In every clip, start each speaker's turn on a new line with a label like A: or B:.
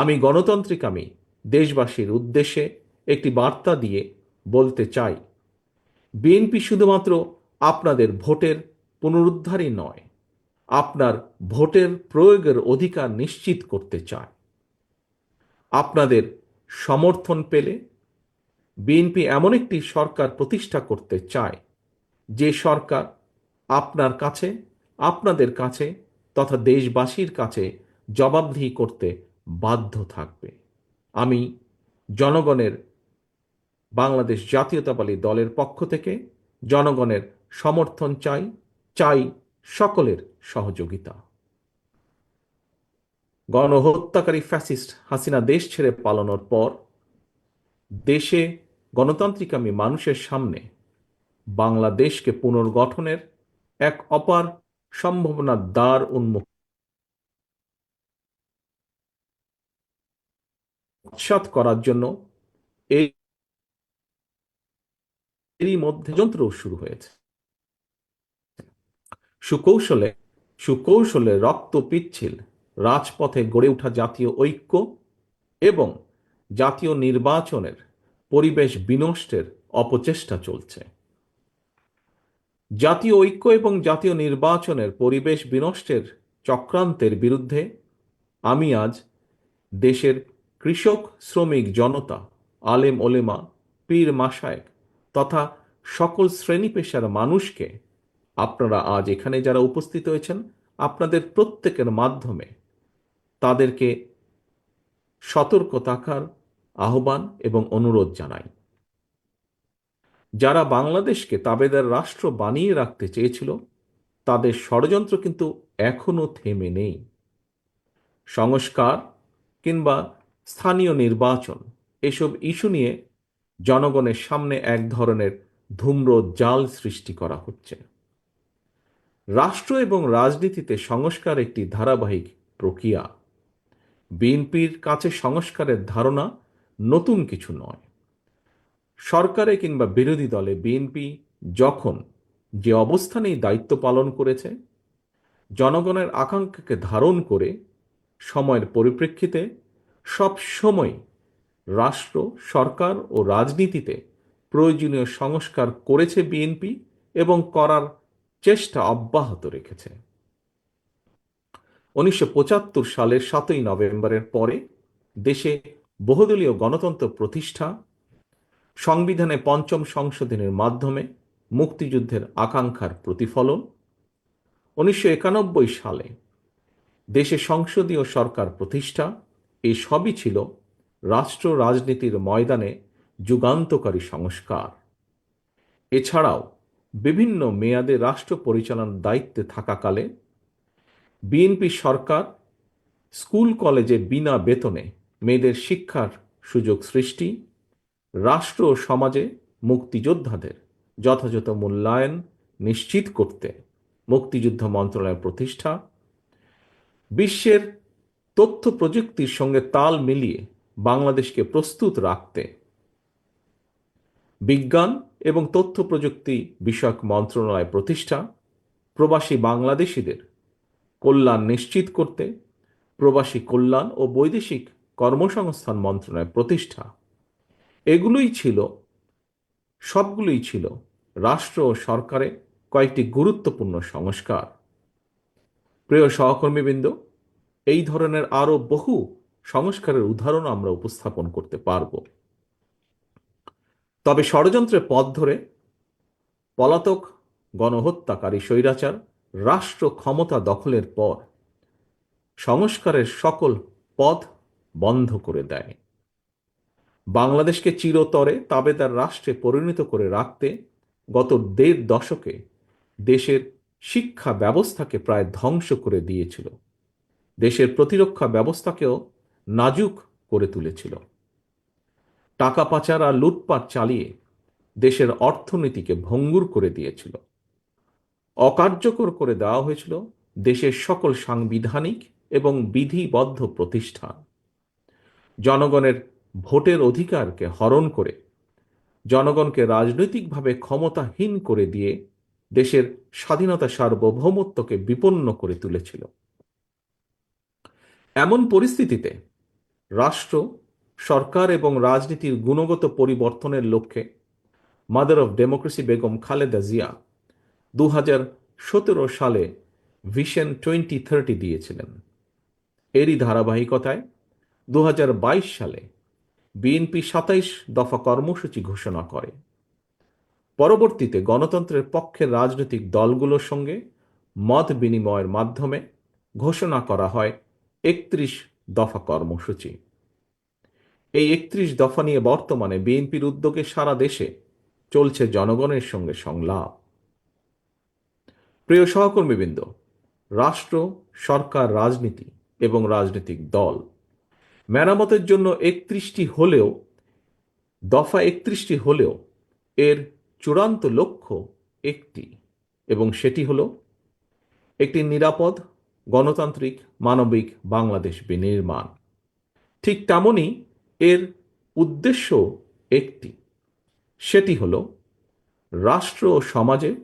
A: আমি গণতান্ত্রিক আমি দেশবাসীর উদ্দেশ্যে একটি বার্তা দিয়ে বলতে চাই। বিএনপি শুধুমাত্র আপনাদের ভোটের পুনরুদ্ধারই নয়, আপনার ভোটের প্রয়োগের অধিকার নিশ্চিত করতে চায়। আপনাদের সমর্থন পেলে বিএনপি এমন একটি সরকার প্রতিষ্ঠা করতে চায়, যে সরকার আপনার কাছে, আপনাদের কাছে তথা দেশবাসীর কাছে জবাবদিহি করতে বাধ্য থাকবে। আমি জনগণের বাংলাদেশ জাতীয়তাবাদী দলের পক্ষ থেকে জনগণের সমর্থন চাই চাই সকলের সহযোগিতা। গণহত্যাকারী ফ্যাসিস্ট হাসিনা দেশ ছেড়ে পালানোর পর দেশে গণতান্ত্রিকামী মানুষের সামনে বাংলাদেশকে পুনর্গঠনের এক অপার সম্ভাবনার দ্বার উন্মুক্ত উৎসাত করার জন্য এই এরই মধ্যে যন্ত্র শুরু হয়েছে। সুকৌশলে সুকৌশলে রক্ত পিচ্ছিল, রাজপথে গড়ে ওঠা জাতীয় ঐক্য এবং জাতীয় নির্বাচনের পরিবেশ বিনষ্টের অপচেষ্টা চলছে। জাতীয় ঐক্য এবং জাতীয় নির্বাচনের পরিবেশ বিনষ্টের চক্রান্তের বিরুদ্ধে আমি আজ দেশের কৃষক, শ্রমিক, জনতা, আলেম, ওলেমা, পীর মাসায়েক তথা সকল শ্রেণি পেশার মানুষকে আপনারা আজ এখানে যারা উপস্থিত হয়েছেন, আপনাদের প্রত্যেকের মাধ্যমে তাদেরকে সতর্ক থাকার আহ্বান এবং অনুরোধ জানাই। যারা বাংলাদেশকে তাবেদার রাষ্ট্র বানিয়ে রাখতে চেয়েছিল, তাদের ষড়যন্ত্র কিন্তু এখনও থেমে নেই। সংস্কার কিংবা স্থানীয় নির্বাচন, এসব ইস্যু নিয়ে জনগণের সামনে এক ধরনের ধূম্র জাল সৃষ্টি করা হচ্ছে। রাষ্ট্র এবং রাজনীতিতে সংস্কার একটি ধারাবাহিক প্রক্রিয়া। বিএনপির কাছে সংস্কারের ধারণা নতুন কিছু নয়। সরকারে কিংবা বিরোধী দলে বিএনপি যখন যে অবস্থানেই দায়িত্ব পালন করেছে, জনগণের আকাঙ্ক্ষাকে ধারণ করে সময়ের পরিপ্রেক্ষিতে সব সময় রাষ্ট্র, সরকার ও রাজনীতিতে প্রয়োজনীয় সংস্কার করেছে বিএনপি এবং করার চেষ্টা অব্যাহত রেখেছে। উনিশশো পঁচাত্তর সালের সাতই নভেম্বরের পরে দেশে বহুদলীয় গণতন্ত্র প্রতিষ্ঠা, সংবিধানে পঞ্চম সংশোধনের মাধ্যমে মুক্তিযুদ্ধের আকাঙ্ক্ষার প্রতিফলন। উনিশশো একানব্বই সালে দেশে সংসদীয় সরকার প্রতিষ্ঠা এই সবই ছিল রাষ্ট্র রাজনীতির ময়দানে যুগান্তকারী সংস্কার। এছাড়াও বিভিন্ন মেয়াদে রাষ্ট্র পরিচালনার দায়িত্বে থাকাকালে বিএনপি সরকার স্কুল কলেজে বিনা বেতনে মেয়েদের শিক্ষার সুযোগ সৃষ্টি, রাষ্ট্র ও সমাজে মুক্তিযোদ্ধাদের যথাযথ মূল্যায়ন নিশ্চিত করতে, মুক্তিযুদ্ধ মন্ত্রণালয় প্রতিষ্ঠা, বিশ্বের তথ্য প্রযুক্তির সঙ্গে তাল মিলিয়ে বাংলাদেশকে প্রস্তুত রাখতে। বিজ্ঞান এবং তথ্য প্রযুক্তি বিষয়ক মন্ত্রণালয় প্রতিষ্ঠা, প্রবাসী বাংলাদেশিদের কল্যাণ নিশ্চিত করতে, প্রবাসী কল্যাণ ও বৈদেশিক কর্মসংস্থান মন্ত্রণালয় প্রতিষ্ঠা। এগুলোই ছিল, সবগুলোই ছিল রাষ্ট্র ও সরকারে কয়েকটি গুরুত্বপূর্ণ সংস্কার। প্রিয় সহকর্মীবৃন্দ এই ধরনের আরও বহু সংস্কারের উদাহরণ আমরা উপস্থাপন করতে পারব। তবে ষড়যন্ত্রের পথ ধরে পলাতক গণহত্যাকারী স্বৈরাচার রাষ্ট্র ক্ষমতা দখলের পর সংস্কারের সকল পথ বন্ধ করে দেয়। বাংলাদেশকে চিরতরে তাবেদার রাষ্ট্রে পরিণত করে রাখতে গত দেড় দশকে দেশের শিক্ষা ব্যবস্থাকে প্রায় ধ্বংস করে দিয়েছিল। দেশের প্রতিরক্ষা ব্যবস্থাকেও নাজুক করে তুলেছিল। টাকা পাচার আর লুটপাট চালিয়ে দেশের অর্থনীতিকে ভঙ্গুর করে দিয়েছিল। অকার্যকর করে দেওয়া হয়েছিল দেশের সকল সাংবিধানিক এবং বিধিবদ্ধ প্রতিষ্ঠান। জনগণের ভোটের অধিকারকে হরণ করে, জনগণকে রাজনৈতিকভাবে ক্ষমতাহীন করে দিয়ে দেশের স্বাধীনতা সার্বভৌমত্বকে বিপন্ন করে তুলেছিল। এমন পরিস্থিতিতে রাষ্ট্র, সরকার এবং রাজনীতির গুণগত পরিবর্তনের লক্ষ্যে mother of democracy Begum Khaleda Zia দু সতেরো সালে ভিশন টোয়েন্টি থার্টি দিয়েছিলেন। এরই ধারাবাহিকতায় দু হাজার বাইশ সালে বিএনপি সাতাইশ দফা কর্মসূচি ঘোষণা করে। পরবর্তীতে গণতন্ত্রের পক্ষের রাজনৈতিক দলগুলোর সঙ্গে মত বিনিময়ের মাধ্যমে ঘোষণা করা হয় একত্রিশ দফা কর্মসূচি। এই একত্রিশ দফা নিয়ে বর্তমানে বিএনপির উদ্যোগে সারা দেশে চলছে জনগণের সঙ্গে সংলাপ। প্রিয় সহকর্মীবৃন্দ, রাষ্ট্র, সরকার, রাজনীতি এবং রাজনৈতিক দল মেরামতের জন্য একত্রিশটি হলেও, দফা একত্রিশটি হলেও এর চূড়ান্ত লক্ষ্য একটি এবং সেটি হল একটি নিরাপদ গণতান্ত্রিক মানবিক বাংলাদেশ বিনির্মাণ। ঠিক তেমনই এর উদ্দেশ্য একটি, সেটি হল রাষ্ট্র ও সমাজে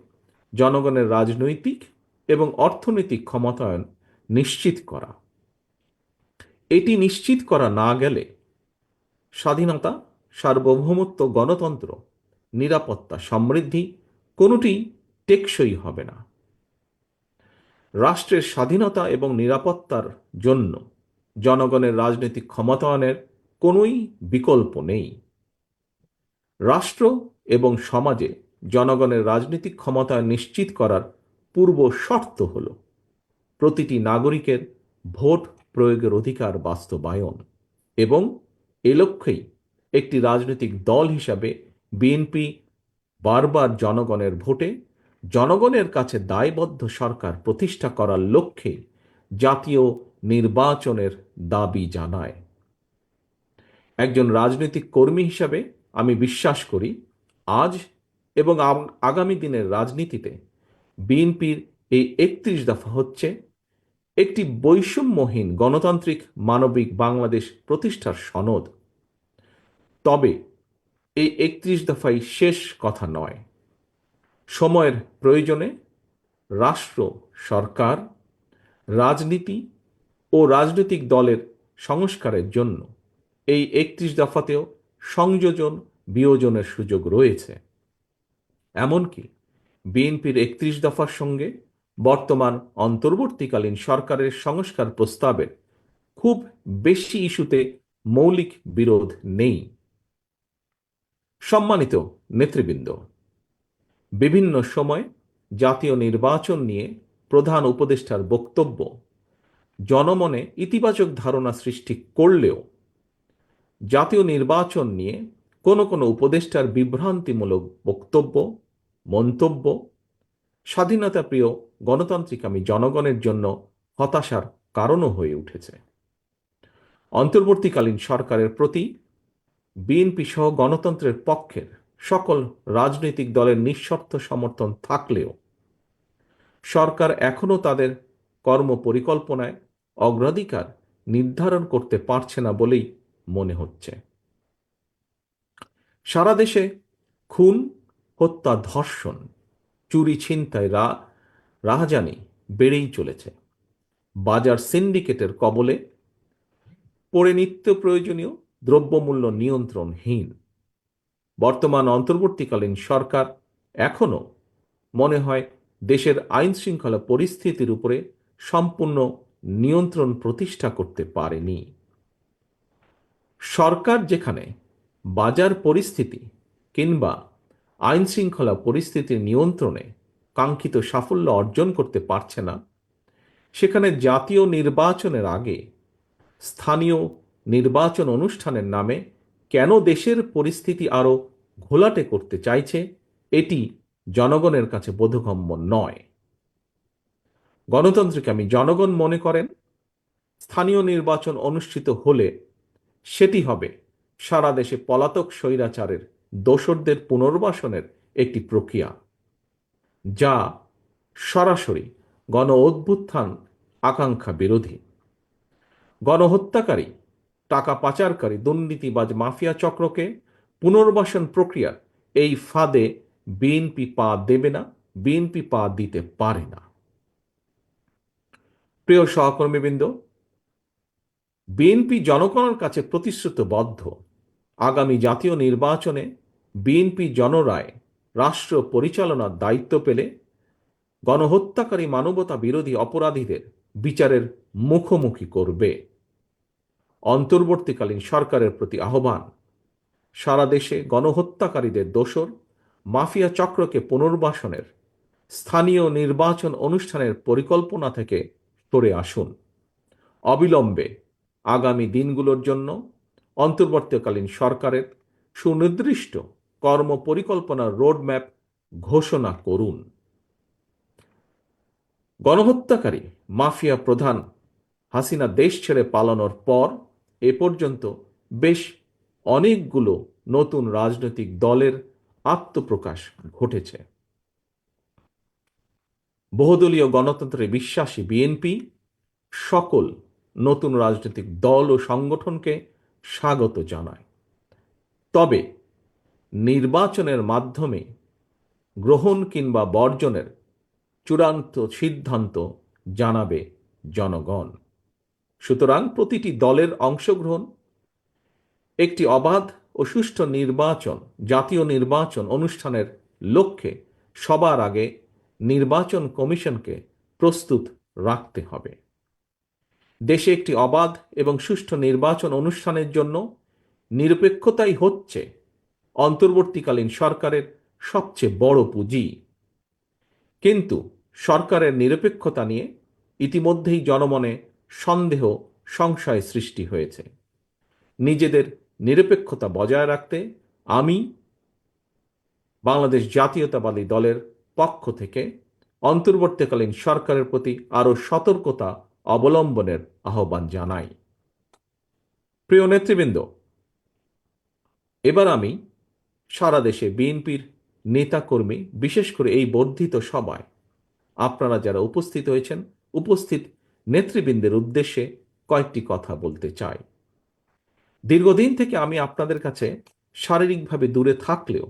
A: জনগণের রাজনৈতিক এবং অর্থনৈতিক ক্ষমতায়ন নিশ্চিত করা। এটি নিশ্চিত করা না গেলে স্বাধীনতা, সার্বভৌমত্ব, গণতন্ত্র, নিরাপত্তা সমৃদ্ধি কোনোটি টেকসই হবে না। রাষ্ট্রের স্বাধীনতা এবং নিরাপত্তার জন্য জনগণের রাজনৈতিক ক্ষমতায়নের কোনোই বিকল্প নেই। রাষ্ট্র এবং সমাজে জনগণের রাজনৈতিক ক্ষমতায়ন নিশ্চিত করার পূর্ব শর্ত হল প্রতিটি নাগরিকের ভোট প্রয়োগের অধিকার বাস্তবায়ন এবং এ লক্ষ্যেই একটি রাজনৈতিক দল হিসাবে বিএনপি বারবার জনগণের ভোটে জনগণের কাছে দায়বদ্ধ সরকার প্রতিষ্ঠা করার লক্ষ্যে জাতীয় নির্বাচনের দাবি জানায়। একজন রাজনৈতিক কর্মী হিসাবে আমি বিশ্বাস করি, আজ এবং আগামী দিনের রাজনীতিতে বিএনপির এই একত্রিশ দফা হচ্ছে একটি বৈষম্যহীন গণতান্ত্রিক মানবিক বাংলাদেশ প্রতিষ্ঠার সনদ। তবে এই একত্রিশ দফাই শেষ কথা নয়। সময়ের প্রয়োজনে রাষ্ট্র, সরকার, রাজনীতি ও রাজনৈতিক দলের সংস্কারের জন্য এই একত্রিশ দফাতেও সংযোজন, বিয়োজনের সুযোগ রয়েছে। এমনকি বিএনপির একত্রিশ দফার সঙ্গে বর্তমান অন্তর্বর্তীকালীন সরকারের সংস্কার প্রস্তাবের খুব বেশি ইস্যুতে মৌলিক বিরোধ নেই। সম্মানিত নেতৃবৃন্দ বিভিন্ন সময় জাতীয় নির্বাচন নিয়ে প্রধান উপদেষ্টার বক্তব্য, জনমনে ইতিবাচক ধারণা সৃষ্টি করলেও জাতীয় নির্বাচন নিয়ে কোনো কোনো উপদেষ্টার বিভ্রান্তিমূলক বক্তব্য, মন্তব্য স্বাধীনতা প্রিয় গণতান্ত্রিক আমি জনগণের জন্য হতাশার কারণও হয়ে উঠেছে। অন্তর্বর্তীকালীন সরকারের প্রতি বিএনপি সহ গণতন্ত্রের পক্ষের সকল রাজনৈতিক দলের নিঃশর্ত সমর্থন থাকলেও সরকার এখনও তাদের কর্ম পরিকল্পনায় অগ্রাধিকার নির্ধারণ করতে পারছে না বলেই মনে হচ্ছে। সারা দেশে খুন, হত্যা, ধর্ষণ, চুরি, ছিনতাই রা, রাহাজানি বেড়েই চলেছে। বাজার সিন্ডিকেটের কবলে পড়ে নিত্য প্রয়োজনীয় দ্রব্যমূল্য নিয়ন্ত্রণহীন। বর্তমান অন্তর্বর্তীকালীন সরকার এখনও মনে হয় দেশের আইন শৃঙ্খলা পরিস্থিতির উপরে সম্পূর্ণ নিয়ন্ত্রণ প্রতিষ্ঠা করতে পারেনি। সরকার যেখানে বাজার পরিস্থিতি কিংবা আইন শৃঙ্খলা পরিস্থিতির নিয়ন্ত্রণে কাঙ্ক্ষিত সাফল্য অর্জন করতে পারছে না, সেখানে জাতীয় নির্বাচনের আগে স্থানীয় নির্বাচন অনুষ্ঠানের নামে কেন দেশের পরিস্থিতি আরও ঘোলাটে করতে চাইছে, এটি জনগণের কাছে বোধগম্য নয়। গণতন্ত্রকে আমি জনগণ মনে করেন, স্থানীয় নির্বাচন অনুষ্ঠিত হলে সেটি হবে সারা দেশে পলাতক স্বৈরাচারের দোসরদের পুনর্বাসনের একটি প্রক্রিয়া, যা সরাসরি গণ অভ্যুত্থান আকাঙ্ক্ষা বিরোধী। গণহত্যাকারী টাকা পাচারকারী দুর্নীতিবাজ মাফিয়া চক্রকে পুনর্বাসন প্রক্রিয়ার এই ফাঁদে বিএনপি পা দেবে না, বিএনপি পা দিতে পারে না। প্রিয় সহকর্মীবৃন্দ, বিএনপি জনগণের কাছে প্রতিশ্রুতবদ্ধ। আগামী জাতীয় নির্বাচনে বিএনপি জনরায় রাষ্ট্র পরিচালনার দায়িত্ব পেলে গণহত্যাকারী মানবতা বিরোধী অপরাধীদের বিচারের মুখোমুখি করবে। অন্তর্বর্তীকালীন সরকারের প্রতি আহ্বান। সারা দেশে গণহত্যাকারীদের দোসর মাফিয়া চক্রকে পুনর্বাসনের, স্থানীয় নির্বাচন অনুষ্ঠানের পরিকল্পনা থেকে সরে আসুন। অবিলম্বে আগামী দিনগুলোর জন্য অন্তর্বর্তীকালীন সরকারের সুনির্দিষ্ট কর্মপরিকল্পনার রোডম্যাপ ঘোষণা করুন। গণহত্যাকারী মাফিয়া প্রধান হাসিনা দেশ ছেড়ে পালানোর পর এ পর্যন্ত বেশ অনেকগুলো নতুন রাজনৈতিক দলের আত্মপ্রকাশ ঘটেছে। বহুদলীয় গণতন্ত্রে বিশ্বাসী বিএনপি সকল নতুন রাজনৈতিক দল ও সংগঠনকে স্বাগত জানায়। তবে নির্বাচনের মাধ্যমে গ্রহণ কিংবা বর্জনের চূড়ান্ত সিদ্ধান্ত জানাবে জনগণ। সুতরাং প্রতিটি দলের অংশগ্রহণ একটি অবাধ ও সুষ্ঠু নির্বাচন, জাতীয় নির্বাচন অনুষ্ঠানের লক্ষ্যে সবার আগে নির্বাচন কমিশনকে প্রস্তুত রাখতে হবে। দেশে একটি অবাধ এবং সুষ্ঠু নির্বাচন অনুষ্ঠানের জন্য নিরপেক্ষতাই হচ্ছে অন্তর্বর্তীকালীন সরকারের সবচেয়ে বড় পুঁজি। কিন্তু সরকারের নিরপেক্ষতা নিয়ে ইতিমধ্যেই জনমনে সন্দেহ, সংশয় সৃষ্টি হয়েছে। নিজেদের নিরপেক্ষতা বজায় রাখতে আমি বাংলাদেশ জাতীয়তাবাদী দলের পক্ষ থেকে অন্তর্বর্তীকালীন সরকারের প্রতি আরও সতর্কতা অবলম্বনের আহ্বান জানাই। প্রিয় নেতৃবৃন্দ, এবার আমি সারা দেশে বিএনপির নেতাকর্মী, বিশেষ করে এই বর্ধিত সভায় আপনারা যারা উপস্থিত হয়েছেন, উপস্থিত নেতৃবৃন্দের উদ্দেশ্যে কয়েকটি কথা বলতে চাই। দীর্ঘদিন থেকে আমি আপনাদের কাছে শারীরিকভাবে দূরে থাকলেও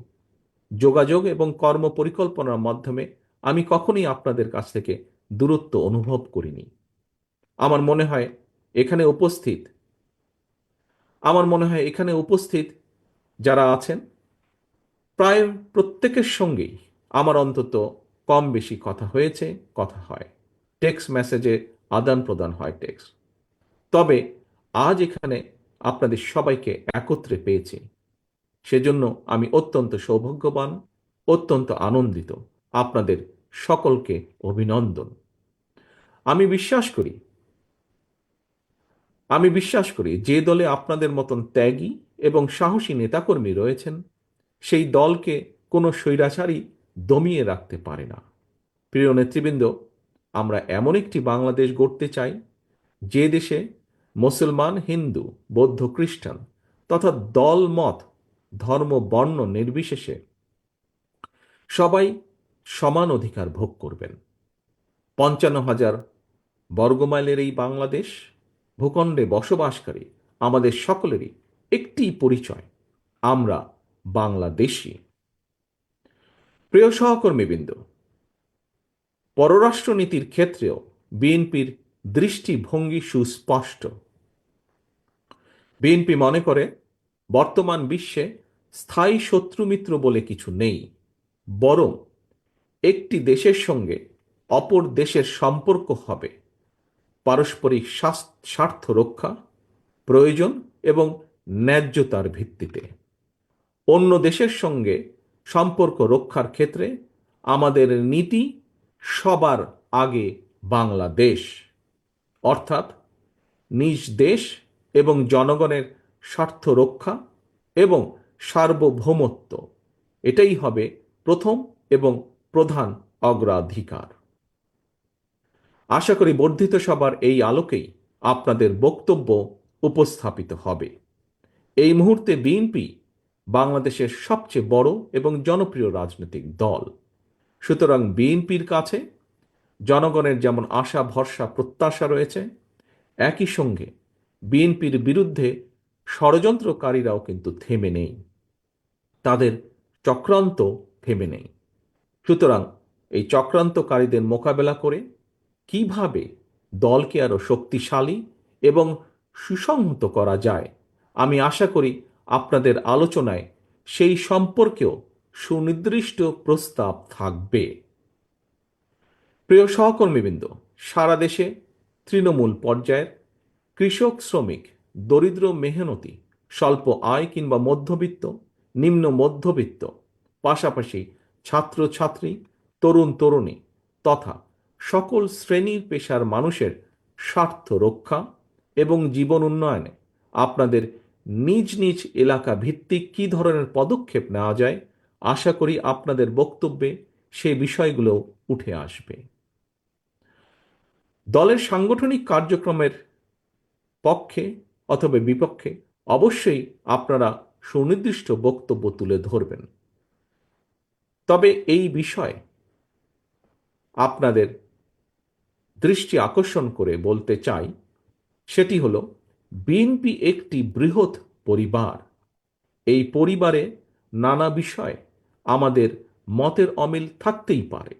A: যোগাযোগ এবং কর্ম পরিকল্পনার মাধ্যমে আমি কখনোই আপনাদের কাছ থেকে দূরত্ব অনুভব করিনি। আমার মনে হয় এখানে উপস্থিত, আমার মনে হয় এখানে উপস্থিত যারা আছেন প্রায় প্রত্যেকের সঙ্গেই আমার অন্তত কম বেশি কথা হয়েছে, কথা হয়। টেক্সট মেসেজে আদান প্রদান হয় টেক্সট তবে আজ এখানে আপনাদের সবাইকে একত্রে পেয়েছি। সেজন্য আমি অত্যন্ত সৌভাগ্যবান, অত্যন্ত আনন্দিত। আপনাদের সকলকে অভিনন্দন। আমি বিশ্বাস করি, আমি বিশ্বাস করি যে দলে আপনাদের মতন ত্যাগী এবং সাহসী নেতাকর্মী রয়েছেন, সেই দলকে কোনো স্বৈরাচারী দমিয়ে রাখতে পারে না। প্রিয় নেতৃবৃন্দ আমরা এমন একটি বাংলাদেশ গড়তে চাই, যে দেশে মুসলমান, হিন্দু, বৌদ্ধ, খ্রিস্টান তথা দল, মত, ধর্ম, বর্ণ নির্বিশেষে সবাই সমান অধিকার ভোগ করবেন। পঞ্চান্ন হাজার বর্গমাইলের এই বাংলাদেশ ভূখণ্ডে বসবাসকারী আমাদের সকলেরই একটি পরিচয়, আমরা বাংলাদেশি। প্রিয় সহকর্মীবৃন্দ পররাষ্ট্রনীতির ক্ষেত্রেও বিএনপির দৃষ্টিভঙ্গি সুস্পষ্ট। বিএনপি মনে করে, বর্তমান বিশ্বে স্থায়ী শত্রুমিত্র বলে কিছু নেই, বরং একটি দেশের সঙ্গে অপর দেশের সম্পর্ক হবে। পারস্পরিক স্বার্থ রক্ষা প্রয়োজন এবং ন্যায্যতার ভিত্তিতে। অন্য দেশের সঙ্গে সম্পর্ক রক্ষার ক্ষেত্রে আমাদের নীতি সবার আগে বাংলাদেশ, অর্থাৎ নিজ দেশ এবং জনগণের স্বার্থ রক্ষা এবং সার্বভৌমত্ব। এটাই হবে প্রথম এবং প্রধান অগ্রাধিকার। আশা করি বর্ধিত সবার এই আলোকেই আপনাদের বক্তব্য উপস্থাপিত হবে। এই মুহূর্তে বিএনপি বাংলাদেশের সবচেয়ে বড় এবং জনপ্রিয় রাজনৈতিক দল। সুতরাং বিএনপির কাছে জনগণের যেমন আশা, ভরসা, প্রত্যাশা রয়েছে, একই সঙ্গে বিএনপির বিরুদ্ধে ষড়যন্ত্রকারীরাও কিন্তু থেমে নেই। তাদের চক্রান্ত থেমে নেই। সুতরাং এই চক্রান্তকারীদের মোকাবেলা করে কীভাবে দলকে আরও শক্তিশালী এবং সুসংহত করা যায়, আমি আশা করি আপনাদের আলোচনায় সেই সম্পর্কেও সুনির্দিষ্ট প্রস্তাব থাকবে। প্রিয় সহকর্মীবৃন্দ, সারা দেশে তৃণমূল পর্যায়ের কৃষক, শ্রমিক, দরিদ্র, মেহনতি, স্বল্প আয় কিংবা মধ্যবিত্ত, নিম্ন মধ্যবিত্ত, পাশাপাশি ছাত্রছাত্রী, তরুণ তরুণী তথা সকল শ্রেণির পেশার মানুষের স্বার্থ রক্ষা এবং জীবন উন্নয়নে আপনাদের নিজ নিজ এলাকা ভিত্তিক কী ধরনের পদক্ষেপ নেওয়া যায় আশা করি আপনাদের বক্তব্যে সে বিষয়গুলো উঠে আসবে। দলের সাংগঠনিক কার্যক্রমের পক্ষে অথবা বিপক্ষে অবশ্যই আপনারা সুনির্দিষ্ট বক্তব্য তুলে ধরবেন। তবে এই বিষয়ে আপনাদের দৃষ্টি আকর্ষণ করে বলতে চাই, সেটি হলো, বিএনপি একটি বৃহৎ পরিবার। এই পরিবারে নানা বিষয়ে আমাদের মতের অমিল থাকতেই পারে।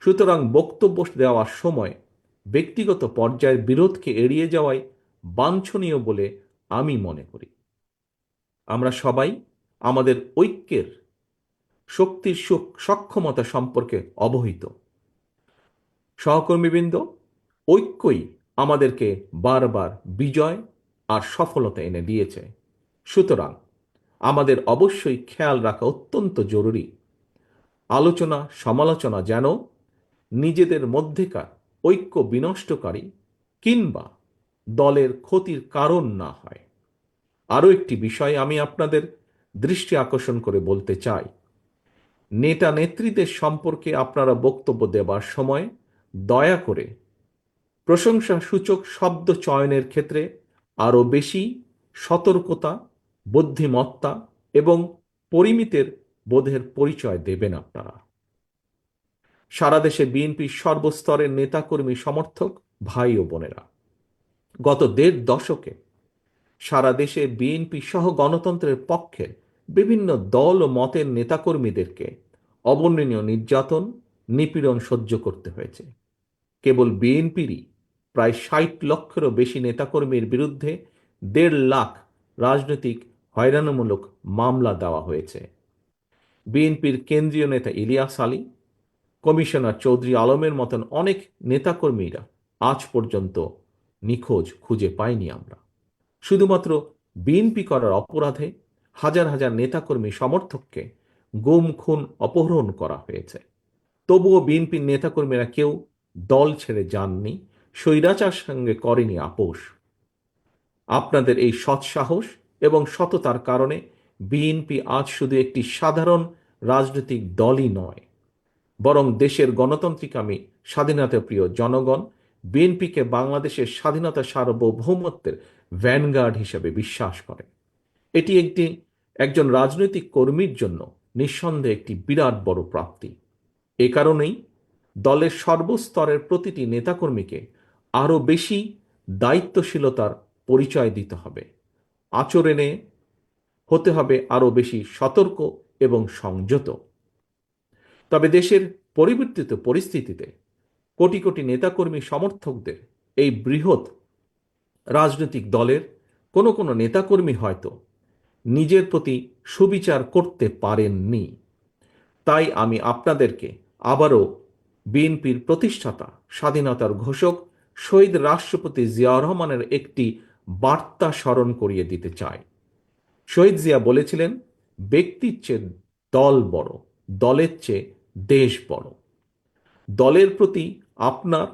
A: সুতরাং বক্তব্য দেওয়ার সময় ব্যক্তিগত পর্যায়ের বিরোধকে এড়িয়ে যাওয়াই বাঞ্ছনীয় বলে আমি মনে করি। আমরা সবাই আমাদের ঐক্যের শক্তির সক্ষমতা সম্পর্কে অবহিত। সহকর্মীবৃন্দ, ঐক্যই আমাদেরকে বারবার বিজয় আর সফলতা এনে দিয়েছে। সুতরাং আমাদের অবশ্যই খেয়াল রাখা অত্যন্ত জরুরি। আলোচনা, সমালোচনা যেন নিজেদের মধ্যেকার ঐক্য বিনষ্টকারী কিংবা দলের ক্ষতির কারণ না হয়। আরও একটি বিষয় আমি আপনাদের দৃষ্টি আকর্ষণ করে বলতে চাই। নেতা নেত্রীদের সম্পর্কে আপনারা বক্তব্য দেবার সময় দয়া করে প্রশংসা সূচক শব্দ চয়নের ক্ষেত্রে আরও বেশি সতর্কতা বুদ্ধিমত্তা এবং পরিমিতের বোধের পরিচয় দেবেন আপনারা। সারা দেশে বিএনপির সর্বস্তরের নেতাকর্মী সমর্থক ভাই ও বোনেরা। গত দেড় দশকে সারা দেশে বিএনপি সহ গণতন্ত্রের পক্ষের বিভিন্ন দল ও মতের নেতাকর্মীদেরকে অবর্ণনীয় নির্যাতন, নিপীড়ন সহ্য করতে হয়েছে। কেবল বিএনপিরই প্রায় ষাট লক্ষেরও বেশি নেতাকর্মীর বিরুদ্ধে দেড় লাখ রাজনৈতিক হয়রানিমূলক মামলা দেওয়া হয়েছে। বিএনপির কেন্দ্রীয় নেতা ইলিয়াস আলী, কমিশনার চৌধুরী আলমের মতন অনেক নেতাকর্মীরা আজ পর্যন্ত নিখোঁজ খুঁজে পাইনি আমরা। শুধুমাত্র বিএনপি করার অপরাধে হাজার হাজার নেতাকর্মী সমর্থককে গুম, খুন, অপহরণ করা হয়েছে। তবুও বিএনপির নেতাকর্মীরা কেউ দল ছেড়ে যাননি, স্বৈরাচার সঙ্গে করেনি আপোষ। আপনাদের এই সৎসাহস এবং সততার কারণে বিএনপি আজ শুধু একটি সাধারণ রাজনৈতিক দলই নয়, বরং দেশের গণতান্ত্রিকামী স্বাধীনতা প্রিয় জনগণ বিএনপিকে বাংলাদেশের স্বাধীনতা সার্বভৌমত্বের ভ্যানগার্ড হিসেবে বিশ্বাস করে। এটি একটি, একজন রাজনৈতিক কর্মীর জন্য নিঃসন্দেহে একটি বিরাট বড় প্রাপ্তি। এ কারণেই দলের সর্বস্তরের প্রতিটি নেতাকর্মীকে আরও বেশি দায়িত্বশীলতার পরিচয় দিতে হবে। আচরণে হতে হবে আরও বেশি সতর্ক এবং সংযত। তবে দেশের পরিবর্তিত পরিস্থিতিতে কোটি কোটি নেতাকর্মী সমর্থকদের এই বৃহৎ রাজনৈতিক দলের কোনো কোনো নেতাকর্মী হয়তো নিজের প্রতি সুবিচার করতে পারেননি। তাই আমি আপনাদেরকে আবারও বিএনপির প্রতিষ্ঠাতা, স্বাধীনতার ঘোষক শহীদ রাষ্ট্রপতি জিয়াউর রহমানের একটি বার্তা স্মরণ করিয়ে দিতে চাই শহীদ জিয়া বলেছিলেন, ব্যক্তির চেয়ে দল বড়, দলের চেয়ে দেশ বড়। দলের প্রতি আপনার,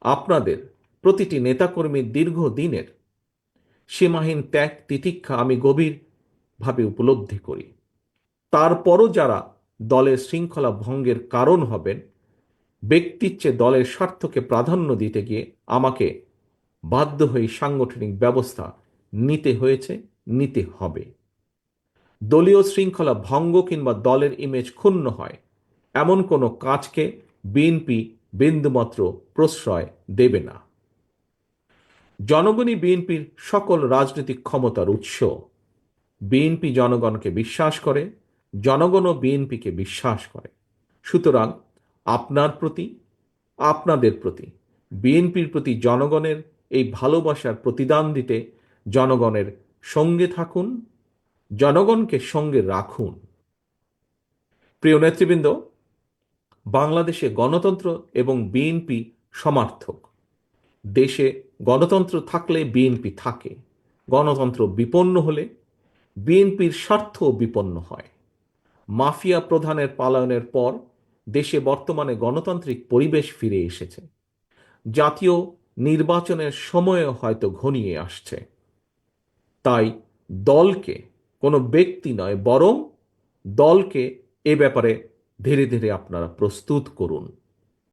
A: আপনাদের প্রতিটি নেতাকর্মীর দীর্ঘদিনের সীমাহীন ত্যাগ, তিতিক্ষা আমি গভীরভাবে উপলব্ধি করি। তারপরও যারা দলের শৃঙ্খলা ভঙ্গের কারণ হবেন, ব্যক্তির চেয়ে দলের স্বার্থকে প্রাধান্য দিতে গিয়ে আমাকে বাধ্য হয়ে সাংগঠনিক ব্যবস্থা নিতে হয়েছে, নিতে হবে। দলীয় শৃঙ্খলা ভঙ্গ কিংবা দলের ইমেজ ক্ষুণ্ণ হয়, এমন কোনো কাজকে বিএনপি বিন্দুমাত্র প্রশ্রয় দেবে না। জনগণই বিএনপির সকল রাজনৈতিক ক্ষমতার উৎস। বিএনপি জনগণকে বিশ্বাস করে, জনগণও বিএনপিকে বিশ্বাস করে। সুতরাং আপনার প্রতি, আপনাদের প্রতি বিএনপির প্রতি জনগণের এই ভালোবাসার প্রতিদান দিতে জনগণের সঙ্গে থাকুন, জনগণকে সঙ্গে রাখুন। প্রিয় নেতৃবৃন্দ, বাংলাদেশে গণতন্ত্র এবং বিএনপি সমার্থক। দেশে গণতন্ত্র থাকলে বিএনপি থাকে। গণতন্ত্র বিপন্ন হলে বিএনপির স্বার্থ বিপন্ন হয়। মাফিয়া প্রধানের পালায়নের পর দেশে বর্তমানে গণতান্ত্রিক পরিবেশ ফিরে এসেছে। জাতীয় নির্বাচনের সময়ও হয়তো ঘনিয়ে আসছে। তাই দলকে, কোনো ব্যক্তি নয়, বরং দলকে এ ব্যাপারে ধীরে ধীরে আপনারা প্রস্তুত করুন।